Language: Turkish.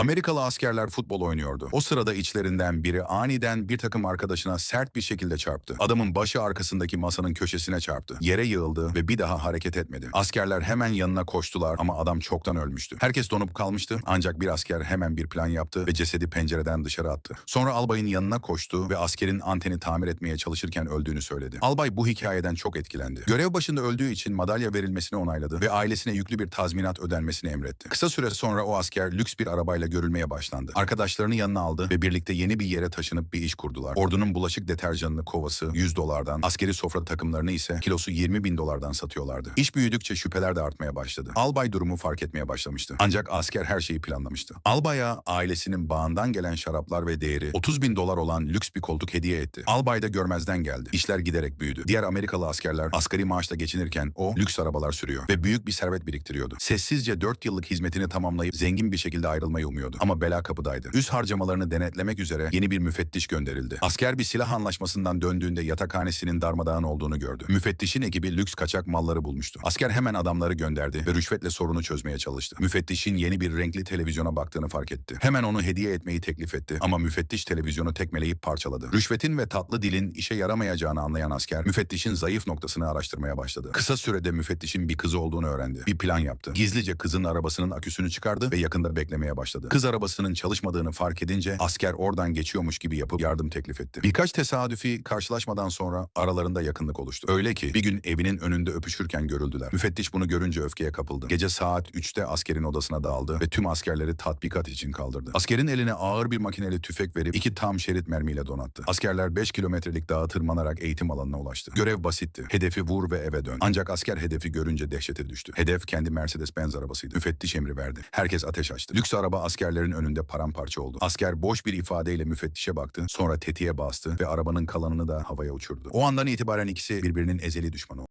Amerikalı askerler futbol oynuyordu. O sırada içlerinden biri aniden bir takım arkadaşına sert bir şekilde çarptı. Adamın başı arkasındaki masanın köşesine çarptı. Yere yığıldı ve bir daha hareket etmedi. Askerler hemen yanına koştular ama adam çoktan ölmüştü. Herkes donup kalmıştı ancak bir asker hemen bir plan yaptı ve cesedi pencereden dışarı attı. Sonra albayın yanına koştu ve askerin anteni tamir etmeye çalışırken öldüğünü söyledi. Albay bu hikayeden çok etkilendi. Görev başında öldüğü için madalya verilmesini onayladı ve ailesine yüklü bir tazminat ödenmesini emretti. Kısa süre sonra o asker lüks bir arabayla görülmeye başlandı. Arkadaşlarını yanına aldı ve birlikte yeni bir yere taşınıp bir iş kurdular. Ordunun bulaşık deterjanını kovası 100 dolardan, askeri sofra takımlarını ise kilosu 20 bin dolardan satıyorlardı. İş büyüdükçe şüpheler de artmaya başladı. Albay durumu fark etmeye başlamıştı. Ancak asker her şeyi planlamıştı. Albay'a ailesinin bağından gelen şaraplar ve değeri 30 bin dolar olan lüks bir koltuk hediye etti. Albay da görmezden geldi. İşler giderek büyüdü. Diğer Amerikalı askerler asgari maaşla geçinirken o lüks arabalar sürüyor ve büyük bir servet biriktiriyordu. Sessizce 4 yıllık hizmetini tamamlayıp zengin bir şekilde ayrılmayı umuyordu. Ama bela kapıdaydı. Üst harcamalarını denetlemek üzere yeni bir müfettiş gönderildi. Asker bir silah anlaşmasından döndüğünde yatakhanesinin darmadağın olduğunu gördü. Müfettişin ekibi lüks kaçak malları bulmuştu. Asker hemen adamları gönderdi ve rüşvetle sorunu çözmeye çalıştı. Müfettişin yeni bir renkli televizyona baktığını fark etti. Hemen onu hediye etmeyi teklif etti ama müfettiş televizyonu tekmeleyip parçaladı. Rüşvetin ve tatlı dilin işe yaramayacağını anlayan asker müfettişin zayıf noktasını araştırmaya başladı. Kısa sürede müfettişin bir kızı olduğunu öğrendi. Bir plan yaptı. Gizlice kızın arabasının aküsünü çıkardı ve yakında beklemeye başladı. Kız arabasının çalışmadığını fark edince asker oradan geçiyormuş gibi yapıp yardım teklif etti. Birkaç tesadüfi karşılaşmadan sonra aralarında yakınlık oluştu. Öyle ki bir gün evinin önünde öpüşürken görüldüler. Müfettiş bunu görünce öfkeye kapıldı. Gece saat 3'te askerin odasına daldı ve tüm askerleri tatbikat için kaldırdı. Askerin eline ağır bir makineli tüfek verip iki tam şerit mermiyle donattı. Askerler 5 kilometrelik dağa tırmanarak eğitim alanına ulaştı. Görev basitti. Hedefi vur ve eve dön. Ancak asker hedefi görünce dehşete düştü. Hedef kendi Mercedes-Benz arabasıydı. Müfettiş emri verdi. Herkes ateş açtı. Lüks araba askerlerin önünde paramparça oldu. Asker boş bir ifadeyle müfettişe baktı. Sonra tetiğe bastı ve arabanın kalanını da havaya uçurdu. O andan itibaren ikisi birbirinin ezeli düşmanı oldu.